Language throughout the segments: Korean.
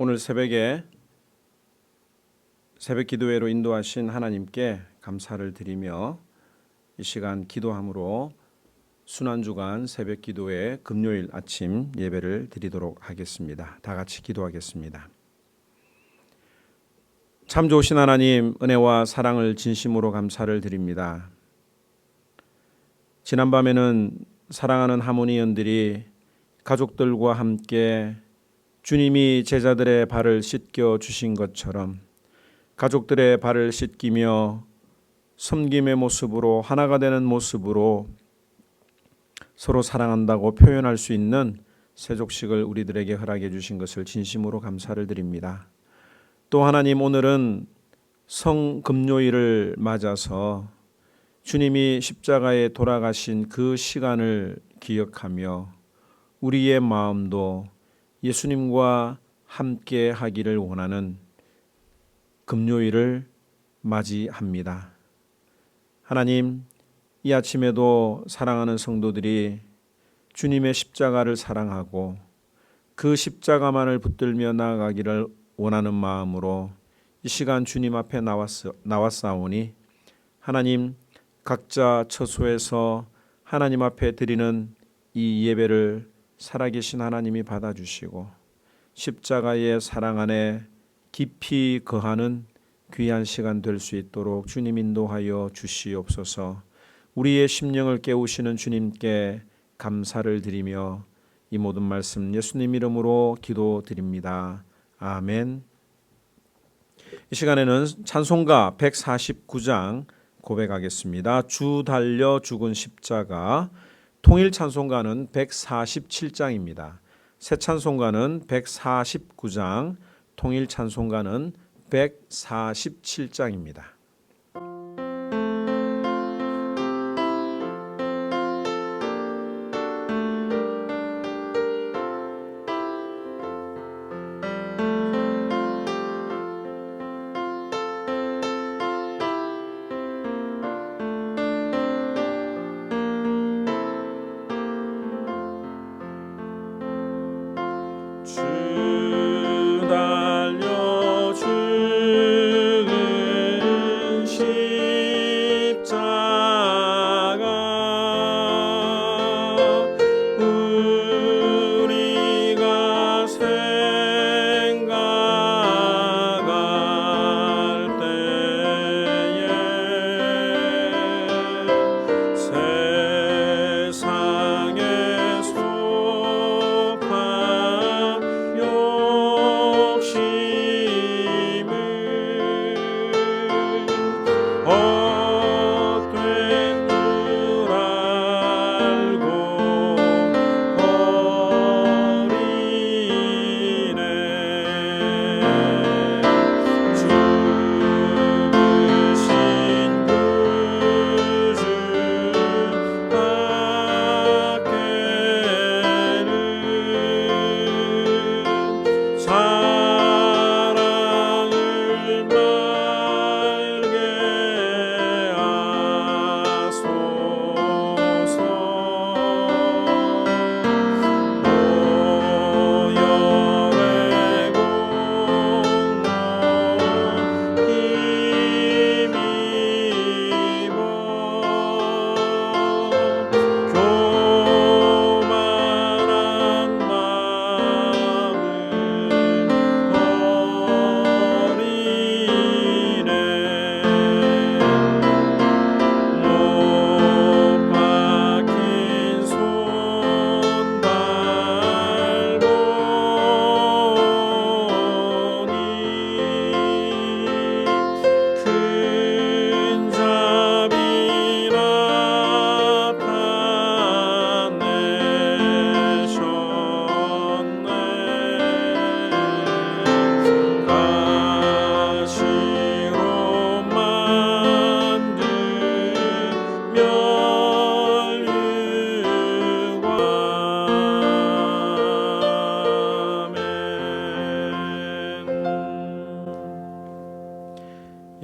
오늘 새벽에 새벽 기도회로 인도하신 하나님께 감사를 드리며 이 시간 기도함으로 순환 주간 새벽 기도회 금요일 아침 예배를 드리도록 하겠습니다. 다 같이 기도하겠습니다. 참 좋으신 하나님 은혜와 사랑을 진심으로 감사를 드립니다. 지난밤에는 사랑하는 하모니언들이 가족들과 함께 주님이 제자들의 발을 씻겨 주신 것처럼 가족들의 발을 씻기며 섬김의 모습으로 하나가 되는 모습으로 서로 사랑한다고 표현할 수 있는 세족식을 우리들에게 허락해 주신 것을 진심으로 감사를 드립니다. 또 하나님 오늘은 성금요일을 맞아서 주님이 십자가에 돌아가신 그 시간을 기억하며 우리의 마음도 예수님과 함께 하기를 원하는 금요일을 맞이합니다. 하나님, 이 아침에도 사랑하는 성도들이 주님의 십자가를 사랑하고 그 십자가만을 붙들며 나아가기를 원하는 마음으로 이 시간 주님 앞에 나왔, 나왔사오니 하나님 각자 처소에서 하나님 앞에 드리는 이 예배를 살아계신 하나님이 받아주시고 십자가의 사랑 안에 깊이 거하는 귀한 시간 될 수 있도록 주님 인도하여 주시옵소서. 우리의 심령을 깨우시는 주님께 감사를 드리며 이 모든 말씀 예수님 이름으로 기도드립니다. 아멘. 이 시간에는 찬송가 149장 고백하겠습니다. 주 달려 죽은 십자가 통일 찬송가는 147장입니다. 새 찬송가는 149장, 통일 찬송가는 147장입니다.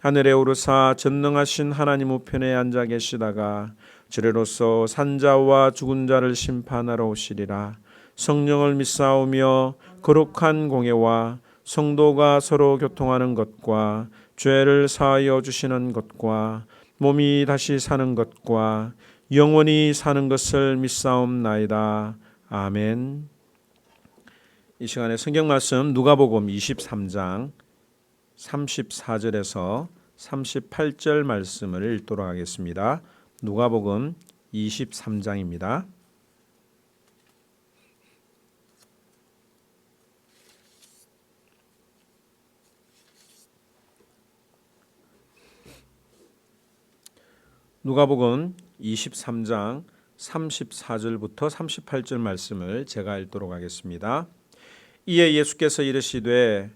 하늘에 오르사 전능하신 하나님 우편에 앉아 계시다가 주례로서 산자와 죽은 자를 심판하러 오시리라 성령을 믿사오며 거룩한 공예와 성도가 서로 교통하는 것과 죄를 사하여 주시는 것과 몸이 다시 사는 것과 영원히 사는 것을 믿사옵나이다. 아멘. 이 시간에 성경 말씀 누가복음 23장 34절에서 38절 말씀을 읽도록 하겠습니다. 누가복음 23장입니다. 누가복음 23장 34절부터 38절 말씀을 제가 읽도록 하겠습니다. 이에 예수께서 이르시되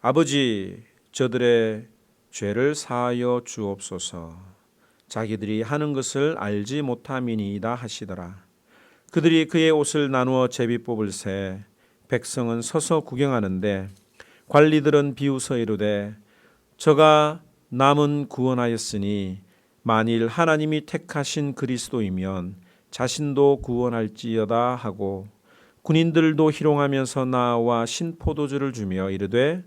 아버지 저들의 죄를 사하여 주옵소서. 자기들이 하는 것을 알지 못함이니이다 하시더라. 그들이 그의 옷을 나누어 제비 뽑을 새 백성은 서서 구경하는데 관리들은 비웃어 이르되 저가 남은 구원하였으니 만일 하나님이 택하신 그리스도이면 자신도 구원할지어다 하고 군인들도 희롱하면서 나와 신포도주를 주며 이르되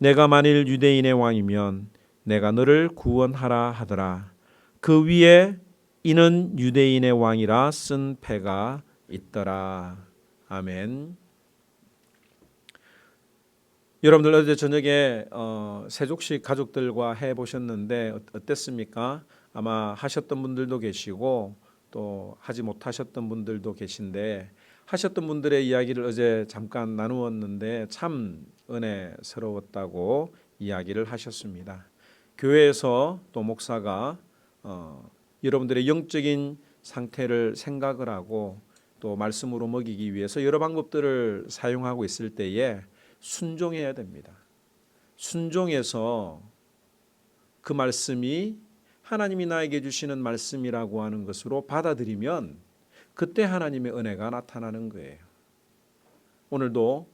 내가 만일 유대인의 왕이면 내가 너를 구원하라 하더라 그 위에 이는 유대인의 왕이라 쓴 패가 있더라 아멘. 여러분들 어제 저녁에 어, 세족식 가족들과 해 보셨는데 어땠습니까? 아마 하셨던 분들도 계시고 또 하지 못하셨던 분들도 계신데 하셨던 분들의 이야기를 어제 잠깐 나누었는데 참 은혜스러웠다고 이야기를 하셨습니다. 교회에서 또 목사가 어, 여러분들의 영적인 상태를 생각을 하고 또 말씀으로 먹이기 위해서 여러 방법들을 사용하고 있을 때에 순종해야 됩니다. 순종해서 그 말씀이 하나님이 나에게 주시는 말씀이라고 하는 것으로 받아들이면 그때 하나님의 은혜가 나타나는 거예요. 오늘도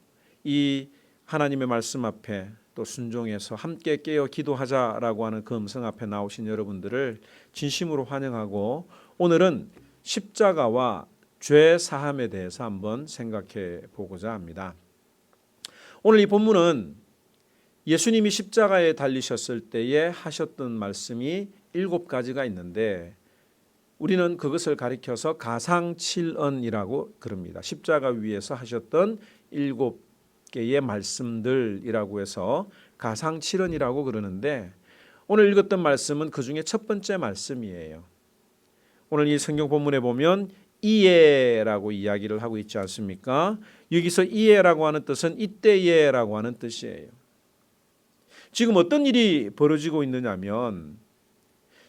이 하나님의 말씀 앞에 또 순종해서 함께 깨어 기도하자라고 하는 그 음성 앞에 나오신 여러분들을 진심으로 환영하고 오늘은 십자가와 죄 사함에 대해서 한번 생각해 보고자 합니다. 오늘 이 본문은 예수님이 십자가에 달리셨을 때에 하셨던 말씀이 일곱 가지가 있는데 우리는 그것을 가리켜서 가상 칠언이라고 그럽니다. 십자가 위에서 하셨던 일곱 개의 말씀들이라고 해서 가상 칠언이라고 그러는데 오늘 읽었던 말씀은 그 중에 첫 번째 말씀이에요. 오늘 이 성경 본문에 보면 이에라고 이야기를 하고 있지 않습니까? 여기서 이에라고 하는 뜻은 이때에라고 하는 뜻이에요. 지금 어떤 일이 벌어지고 있느냐면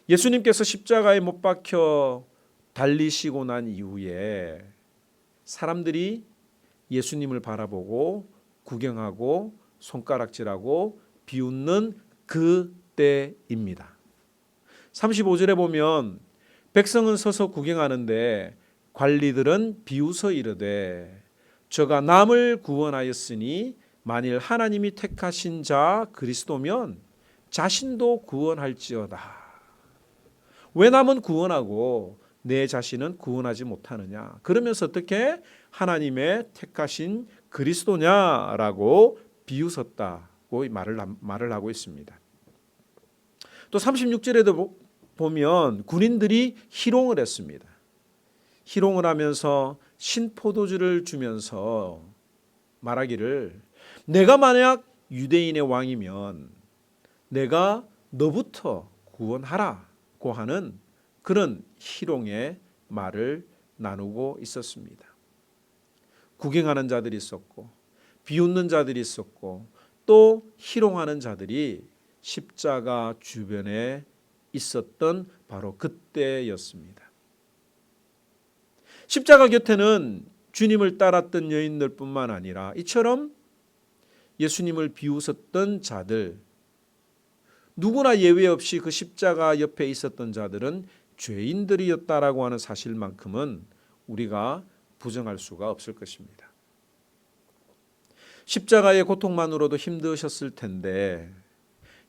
예수님께서 십자가에 못 박혀 달리시고 난 이후에 사람들이 예수님을 바라보고 구경하고 손가락질하고 비웃는 그 때입니다. 35절에 보면 백성은 서서 구경하는데 관리들은 비웃어 이르되 저가 남을 구원하였으니 만일 하나님이 택하신 자 그리스도면 자신도 구원할지어다. 왜 남은 구원하고 내 자신은 구원하지 못하느냐? 그러면서 어떻게 하나님의 택하신 그리스도냐라고 비웃었다고 말을 말을 하고 있습니다. 또 36절에도 보면 군인들이 희롱을 했습니다. 희롱을 하면서 신포도주를 주면서 말하기를 내가 만약 유대인의 왕이면 내가 너부터 구원하라 고 하는 그런 희롱의 말을 나누고 있었습니다. 구경하는 자들이 있었고 비웃는 자들이 있었고 또 희롱하는 자들이 십자가 주변에 있었던 바로 그때였습니다. 십자가 곁에는 주님을 따랐던 여인들뿐만 아니라 이처럼 예수님을 비웃었던 자들 누구나 예외 없이 그 십자가 옆에 있었던 자들은 죄인들이었다라고 하는 사실만큼은 우리가 부정할 수가 없을 것입니다. 십자가의 고통만으로도 힘드셨을 텐데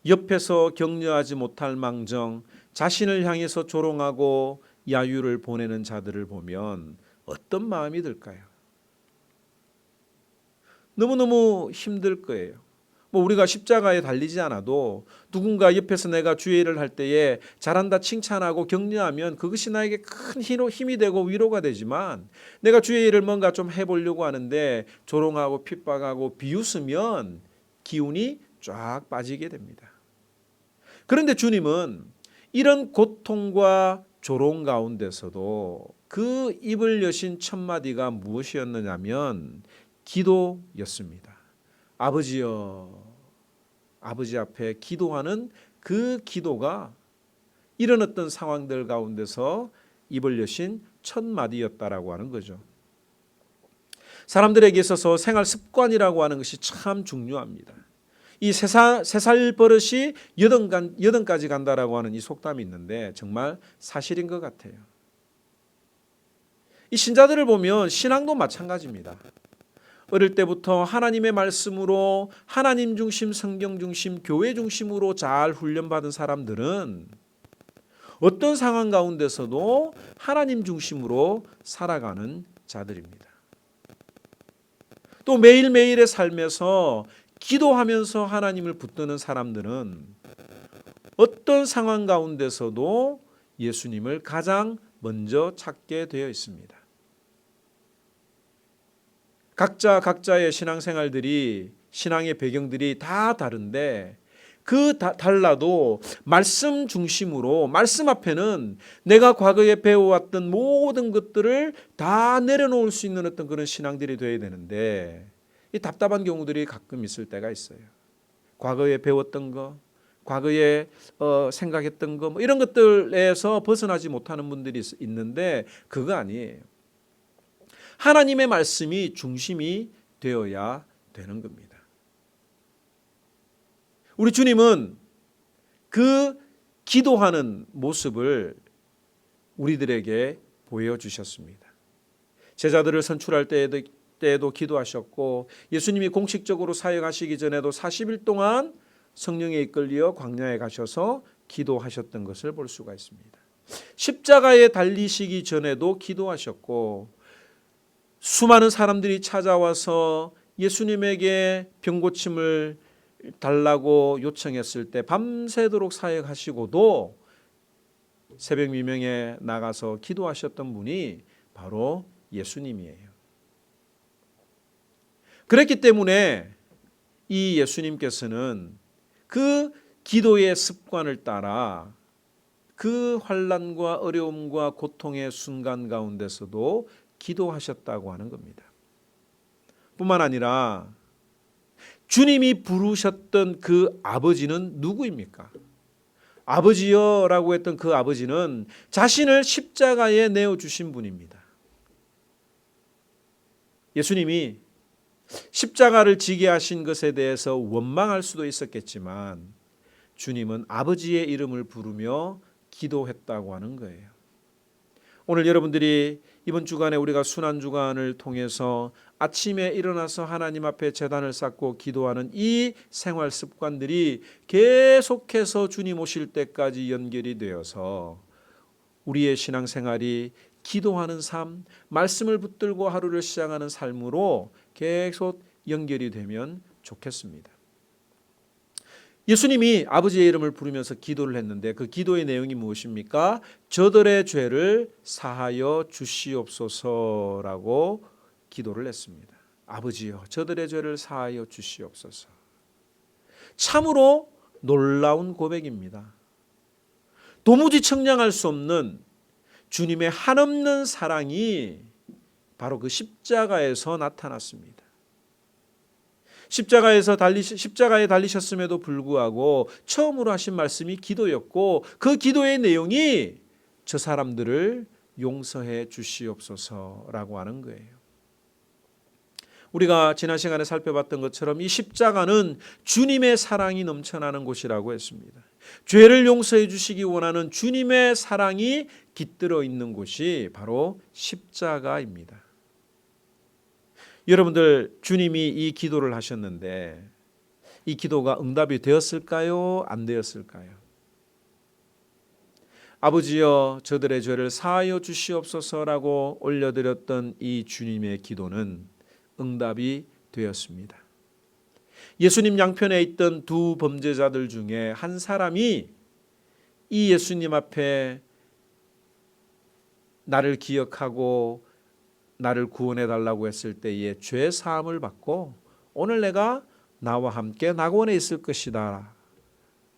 옆에서 격려하지 못할 망정 자신을 향해서 조롱하고 야유를 보내는 자들을 보면 어떤 마음이 들까요? 너무너무 힘들 거예요. 뭐 우리가 십자가에 달리지 않아도 누군가 옆에서 내가 주의 일을 할 때에 잘한다 칭찬하고 격려하면 그것이 나에게 큰 힘- 힘이 되고 위로가 되지만 내가 주의 일을 뭔가 좀 해보려고 하는데 조롱하고 핍박하고 비웃으면 기운이 쫙 빠지게 됩니다. 그런데 주님은 이런 고통과 조롱 가운데서도 그 입을 여신 첫 마디가 무엇이었느냐면 기도였습니다. 아버지여, 아버지 앞에 기도하는 그 기도가 이런 어떤 상황들 가운데서 입을 여신 첫 마디였다라고 하는 거죠. 사람들에게 있어서 생활 습관이라고 하는 것이 참 중요합니다. 이 세살 세살 버릇이 여든 간 여든까지 간다라고 하는 이 속담이 있는데 정말 사실인 것 같아요. 이 신자들을 보면 신앙도 마찬가지입니다. 어릴 때부터 하나님의 말씀으로 하나님 중심, 성경 중심, 교회 중심으로 잘 훈련받은 사람들은 어떤 상황 가운데서도 하나님 중심으로 살아가는 자들입니다. 또 매일매일의 삶에서 기도하면서 하나님을 붙드는 사람들은 어떤 상황 가운데서도 예수님을 가장 먼저 찾게 되어 있습니다. 각자 각자의 신앙생활들이 신앙의 배경들이 다 다른데 그 다, 달라도 말씀 중심으로 말씀 앞에는 내가 과거에 배워왔던 모든 것들을 다 내려놓을 수 있는 어떤 그런 신앙들이 되어야 되는데 이 답답한 경우들이 가끔 있을 때가 있어요. 과거에 배웠던 거, 과거에 어, 생각했던 거, 뭐 이런 것들에서 벗어나지 못하는 분들이 있- 있는데 그거 아니에요. 하나님의 말씀이 중심이 되어야 되는 겁니다. 우리 주님은 그 기도하는 모습을 우리들에게 보여주셨습니다. 제자들을 선출할 때에도, 때에도 기도하셨고 예수님이 공식적으로 사역하시기 전에도 40일 동안 성령에 이끌려 광야에 가셔서 기도하셨던 것을 볼 수가 있습니다. 십자가에 달리시기 전에도 기도하셨고 수많은 사람들이 찾아와서 예수님에게 병고침을 달라고 요청했을 때 밤새도록 사역하시고도 새벽 미명에 나가서 기도하셨던 분이 바로 예수님이에요. 그랬기 때문에 이 예수님께서는 그 기도의 습관을 따라 그 환란과 어려움과 고통의 순간 가운데서도 기도하셨다고 하는 겁니다. 뿐만 아니라 주님이 부르셨던 그 아버지는 누구입니까? 아버지여라고 했던 그 아버지는 자신을 십자가에 내어 주신 분입니다. 예수님이 십자가를 지게 하신 것에 대해서 원망할 수도 있었겠지만 주님은 아버지의 이름을 부르며 기도했다고 하는 거예요. 오늘 여러분들이 이번 주간에 우리가 순환 주간을 통해서 아침에 일어나서 하나님 앞에 제단을 쌓고 기도하는 이 생활 습관들이 계속해서 주님 오실 때까지 연결이 되어서 우리의 신앙 생활이 기도하는 삶, 말씀을 붙들고 하루를 시작하는 삶으로 계속 연결이 되면 좋겠습니다. 예수님이 아버지의 이름을 부르면서 기도를 했는데 그 기도의 내용이 무엇입니까? 저들의 죄를 사하여 주시옵소서라고 기도를 했습니다. 아버지여, 저들의 죄를 사하여 주시옵소서. 참으로 놀라운 고백입니다. 도무지 청량할 수 없는 주님의 한없는 사랑이 바로 그 십자가에서 나타났습니다. 십자가에서 달리 십자가에 달리셨음에도 불구하고 처음으로 하신 말씀이 기도였고 그 기도의 내용이 저 사람들을 용서해 주시옵소서라고 하는 거예요. 우리가 지난 시간에 살펴봤던 것처럼 이 십자가는 주님의 사랑이 넘쳐나는 곳이라고 했습니다. 죄를 용서해 주시기 원하는 주님의 사랑이 깃들어 있는 곳이 바로 십자가입니다. 여러분들 주님이 이 기도를 하셨는데 이 기도가 응답이 되었을까요? 안 되었을까요? 아버지여 저들의 죄를 사하여 주시옵소서라고 올려드렸던 이 주님의 기도는 응답이 되었습니다. 예수님 양편에 있던 두 범죄자들 중에 한 사람이 이 예수님 앞에 나를 기억하고 나를 구원해 달라고 했을 때에 죄 사함을 받고 오늘 내가 나와 함께 낙원에 있을 것이다.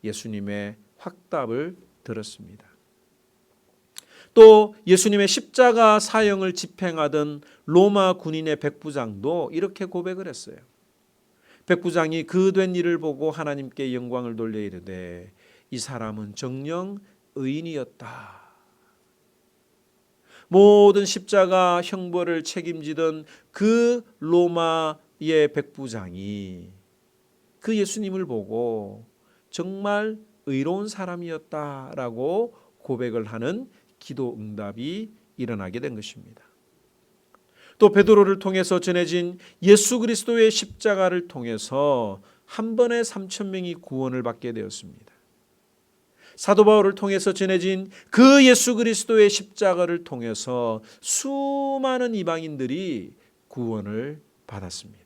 예수님의 확답을 들었습니다. 또 예수님의 십자가 사형을 집행하던 로마 군인의 백부장도 이렇게 고백을 했어요. 백부장이 그 된 일을 보고 하나님께 영광을 돌려 이르되 이 사람은 정령 의인이었다. 모든 십자가 형벌을 책임지던 그 로마의 백부장이 그 예수님을 보고 정말 의로운 사람이었다라고 고백을 하는 기도 응답이 일어나게 된 것입니다. 또 베드로를 통해서 전해진 예수 그리스도의 십자가를 통해서 한 번에 3천 명이 구원을 받게 되었습니다. 사도 바울을 통해서 전해진 그 예수 그리스도의 십자가를 통해서 수많은 이방인들이 구원을 받았습니다.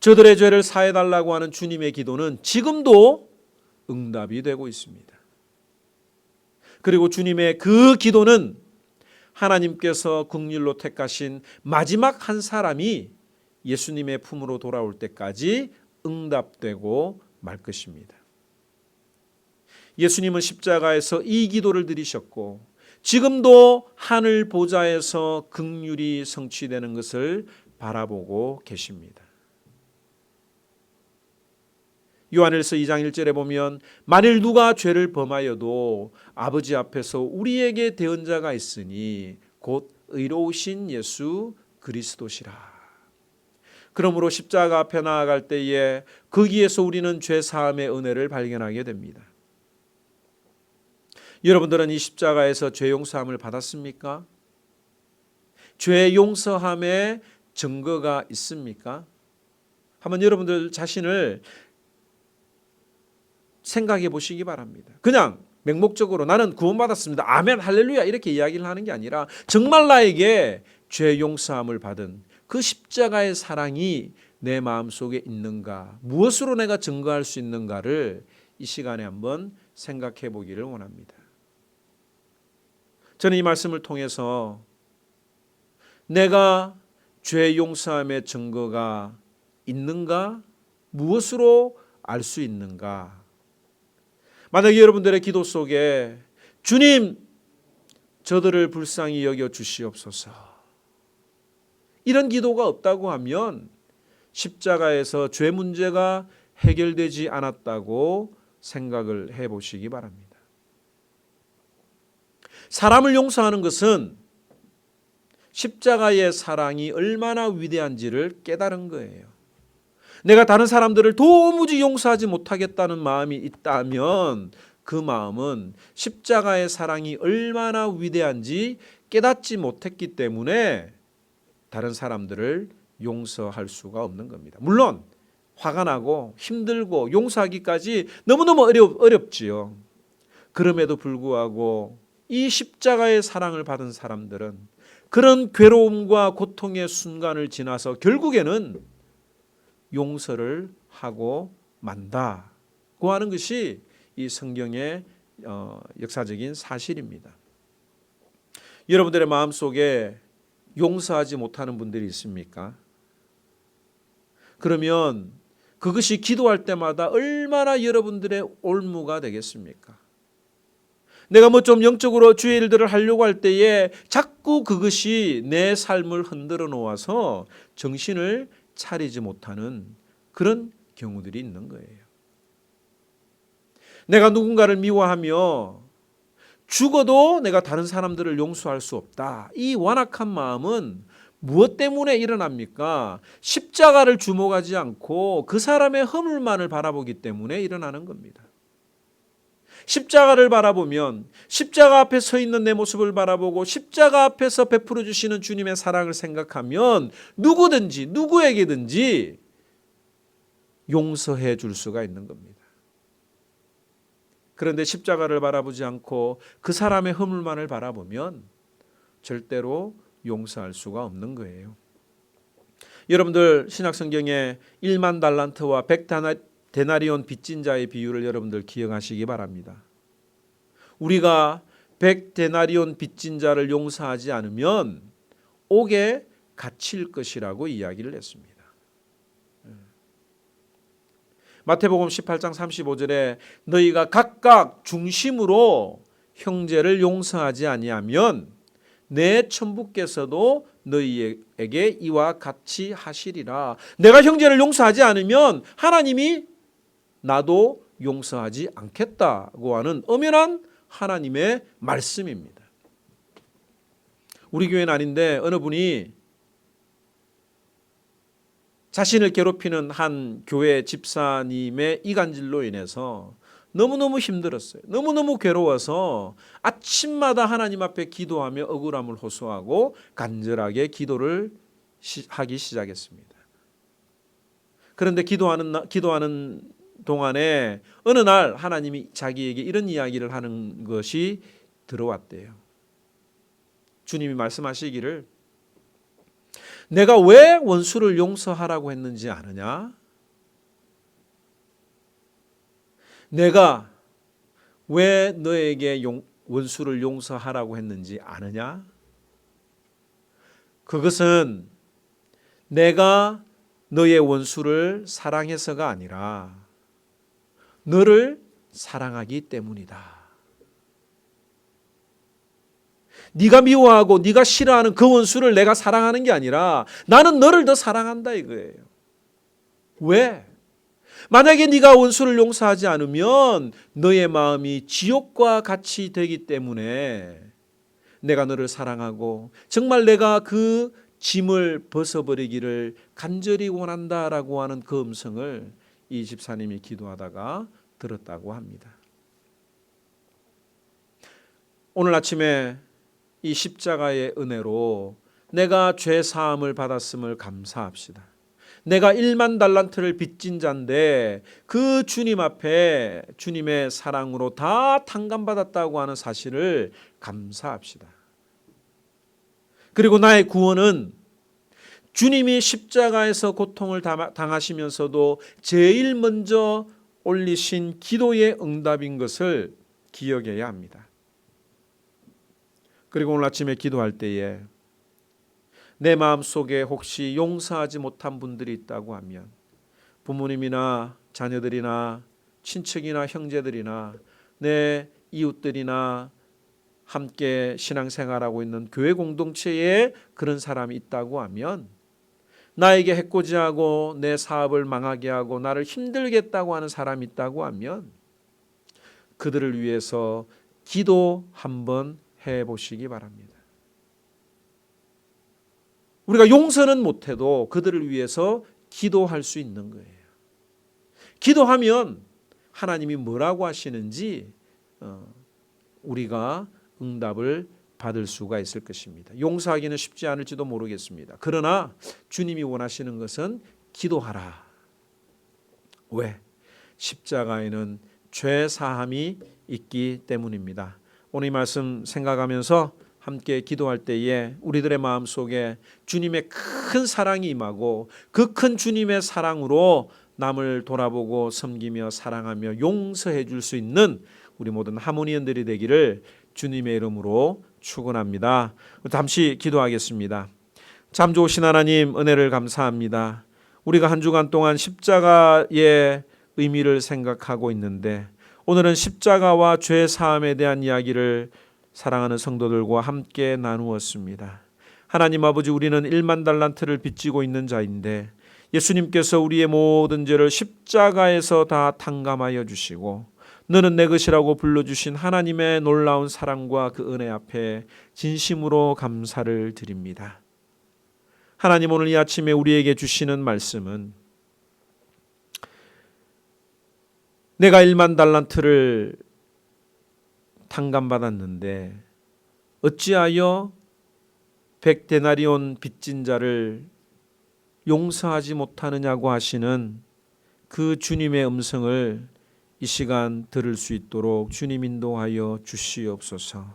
저들의 죄를 사해 달라고 하는 주님의 기도는 지금도 응답이 되고 있습니다. 그리고 주님의 그 기도는 하나님께서 국률로 택하신 마지막 한 사람이 예수님의 품으로 돌아올 때까지 응답되고 말 것입니다. 예수님은 십자가에서 이 기도를 드리셨고 지금도 하늘 보좌에서 극률이 성취되는 것을 바라보고 계십니다. 요한일서 2장 1절에 보면 만일 누가 죄를 범하여도 아버지 앞에서 우리에게 대언자가 있으니 곧 의로우신 예수 그리스도시라. 그러므로 십자가 앞에 나아갈 때에 거기에서 우리는 죄 사함의 은혜를 발견하게 됩니다. 여러분들은 이 십자가에서 죄 용서함을 받았습니까? 죄 용서함의 증거가 있습니까? 한번 여러분들 자신을 생각해 보시기 바랍니다. 그냥 맹목적으로 나는 구원받았습니다. 아멘 할렐루야 이렇게 이야기를 하는 게 아니라 정말 나에게 죄 용서함을 받은 그 십자가의 사랑이 내 마음속에 있는가 무엇으로 내가 증거할 수 있는가를 이 시간에 한번 생각해 보기를 원합니다. 저는 이 말씀을 통해서 내가 죄 용서함의 증거가 있는가? 무엇으로 알 수 있는가? 만약에 여러분들의 기도 속에 주님 저들을 불쌍히 여겨 주시옵소서. 이런 기도가 없다고 하면 십자가에서 죄 문제가 해결되지 않았다고 생각을 해 보시기 바랍니다. 사람을 용서하는 것은 십자가의 사랑이 얼마나 위대한지를 깨달은 거예요. 내가 다른 사람들을 도무지 용서하지 못하겠다는 마음이 있다면 그 마음은 십자가의 사랑이 얼마나 위대한지 깨닫지 못했기 때문에 다른 사람들을 용서할 수가 없는 겁니다. 물론 화가 나고 힘들고 용서하기까지 너무너무 어렵, 어렵지요. 그럼에도 불구하고 이 십자가의 사랑을 받은 사람들은 그런 괴로움과 고통의 순간을 지나서 결국에는 용서를 하고 만다고 하는 것이 이 성경의 어, 역사적인 사실입니다. 여러분들의 마음 속에 용서하지 못하는 분들이 있습니까? 그러면 그것이 기도할 때마다 얼마나 여러분들의 올무가 되겠습니까? 내가 뭐 좀 영적으로 주의 일들을 하려고 할 때에 자꾸 그것이 내 삶을 흔들어 놓아서 정신을 차리지 못하는 그런 경우들이 있는 거예요. 내가 누군가를 미워하며 죽어도 내가 다른 사람들을 용서할 수 없다. 이 완악한 마음은 무엇 때문에 일어납니까? 십자가를 주목하지 않고 그 사람의 허물만을 바라보기 때문에 일어나는 겁니다. 십자가를 바라보면 십자가 앞에 서 있는 내 모습을 바라보고 십자가 앞에서 베풀어 주시는 주님의 사랑을 생각하면 누구든지 누구에게든지 용서해 줄 수가 있는 겁니다. 그런데 십자가를 바라보지 않고 그 사람의 허물만을 바라보면 절대로 용서할 수가 없는 거예요. 여러분들 신약 성경에 1만 달란트와 100 데나리온 빚진 자의 비유를 여러분들 기억하시기 바랍니다. 우리가 100 데나리온 빚진 자를 용서하지 않으면 옥에 갇힐 것이라고 이야기를 했습니다. 마태복음 18장 35절에 너희가 각각 중심으로 형제를 용서하지 아니하면 내 천부께서도 너희에게 이와 같이 하시리라. 내가 형제를 용서하지 않으면 하나님이 나도 용서하지 않겠다고 하는 엄연한 하나님의 말씀입니다. 우리 교회는 아닌데 어느 분이 자신을 괴롭히는 한 교회 집사님의 이간질로 인해서 너무너무 힘들었어요. 너무너무 괴로워서 아침마다 하나님 앞에 기도하며 억울함을 호소하고 간절하게 기도를 하기 시작했습니다. 그런데 기도하는 기도하는 동안에 어느 날 하나님이 자기에게 이런 이야기를 하는 것이 들어왔대요. 주님이 말씀하시기를 내가 왜 원수를 용서하라고 했는지 아느냐? 내가 왜 너에게 용, 원수를 용서하라고 했는지 아느냐? 그것은 내가 너의 원수를 사랑해서가 아니라 너를 사랑하기 때문이다. 네가 미워하고 네가 싫어하는 그 원수를 내가 사랑하는 게 아니라 나는 너를 더 사랑한다 이거예요. 왜? 만약에 네가 원수를 용서하지 않으면 너의 마음이 지옥과 같이 되기 때문에 내가 너를 사랑하고 정말 내가 그 짐을 벗어버리기를 간절히 원한다라고 하는 그 음성을 이 집사님이 기도하다가 들었다고 합니다. 오늘 아침에 이 십자가의 은혜로 내가 죄 사함을 받았음을 감사합시다. 내가 1만 달란트를 빚진 자인데 그 주님 앞에 주님의 사랑으로 다 탕감받았다고 하는 사실을 감사합시다. 그리고 나의 구원은 주님이 십자가에서 고통을 당하시면서도 제일 먼저 올리신 기도의 응답인 것을 기억해야 합니다. 그리고 오늘 아침에 기도할 때에 내 마음 속에 혹시 용서하지 못한 분들이 있다고 하면 부모님이나 자녀들이나 친척이나 형제들이나 내 이웃들이나 함께 신앙생활하고 있는 교회 공동체에 그런 사람이 있다고 하면 나에게 해코지하고 내 사업을 망하게 하고 나를 힘들겠다고 하는 사람이 있다고 하면 그들을 위해서 기도 한번 해 보시기 바랍니다. 우리가 용서는 못해도 그들을 위해서 기도할 수 있는 거예요. 기도하면 하나님이 뭐라고 하시는지 어, 우리가 응답을 받을 수가 있을 것입니다. 용서하기는 쉽지 않을지도 모르겠습니다. 그러나 주님이 원하시는 것은 기도하라. 왜? 십자가에는 죄 사함이 있기 때문입니다. 오늘 이 말씀 생각하면서 함께 기도할 때에 우리들의 마음 속에 주님의 큰 사랑이 임하고 그 큰 주님의 사랑으로 남을 돌아보고 섬기며 사랑하며 용서해 줄 수 있는 우리 모든 하모니언들이 되기를 주님의 이름으로 축원합니다. 잠시 기도하겠습니다. 참 좋으신 하나님 은혜를 감사합니다. 우리가 한 주간 동안 십자가의 의미를 생각하고 있는데 오늘은 십자가와 죄 사함에 대한 이야기를 사랑하는 성도들과 함께 나누었습니다. 하나님 아버지 우리는 1만 달란트를 빚지고 있는 자인데 예수님께서 우리의 모든 죄를 십자가에서 다 탕감하여 주시고 너는 내 것이라고 불러주신 하나님의 놀라운 사랑과 그 은혜 앞에 진심으로 감사를 드립니다. 하나님 오늘 이 아침에 우리에게 주시는 말씀은 내가 1만 달란트를 탕감받았는데 어찌하여 백 데나리온 빚진 자를 용서하지 못하느냐고 하시는 그 주님의 음성을 이 시간 들을 수 있도록 주님 인도하여 주시옵소서.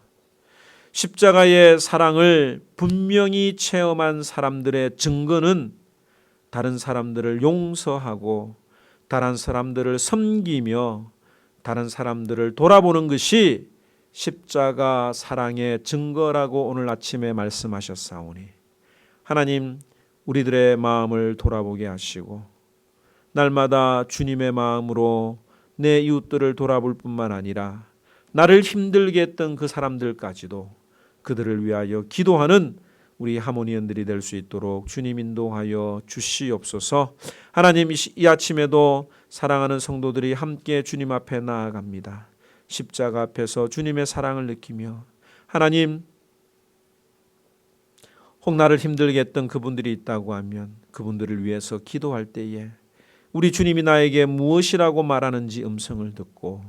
십자가의 사랑을 분명히 체험한 사람들의 증거는 다른 사람들을 용서하고 다른 사람들을 섬기며 다른 사람들을 돌아보는 것이 십자가 사랑의 증거라고 오늘 아침에 말씀하셨사오니 하나님 우리들의 마음을 돌아보게 하시고 날마다 주님의 마음으로 내 이웃들을 돌아볼 뿐만 아니라 나를 힘들게 했던 그 사람들까지도 그들을 위하여 기도하는 우리 하모니언들이 될 수 있도록 주님 인도하여 주시옵소서. 하나님 이, 아침에도 사랑하는 성도들이 함께 주님 앞에 나아갑니다. 십자가 앞에서 주님의 사랑을 느끼며 하나님 혹 나를 힘들게 했던 그분들이 있다고 하면 그분들을 위해서 기도할 때에 우리 주님이 나에게 무엇이라고 말하는지 음성을 듣고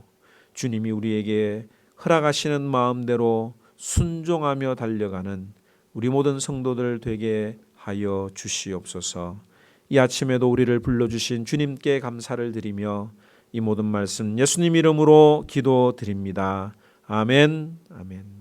주님이 우리에게 허락하시는 마음대로 순종하며 달려가는 우리 모든 성도들 되게 하여 주시옵소서. 이 아침에도 우리를 불러주신 주님께 감사를 드리며 이 모든 말씀 예수님 이름으로 기도드립니다. 아멘. 아멘.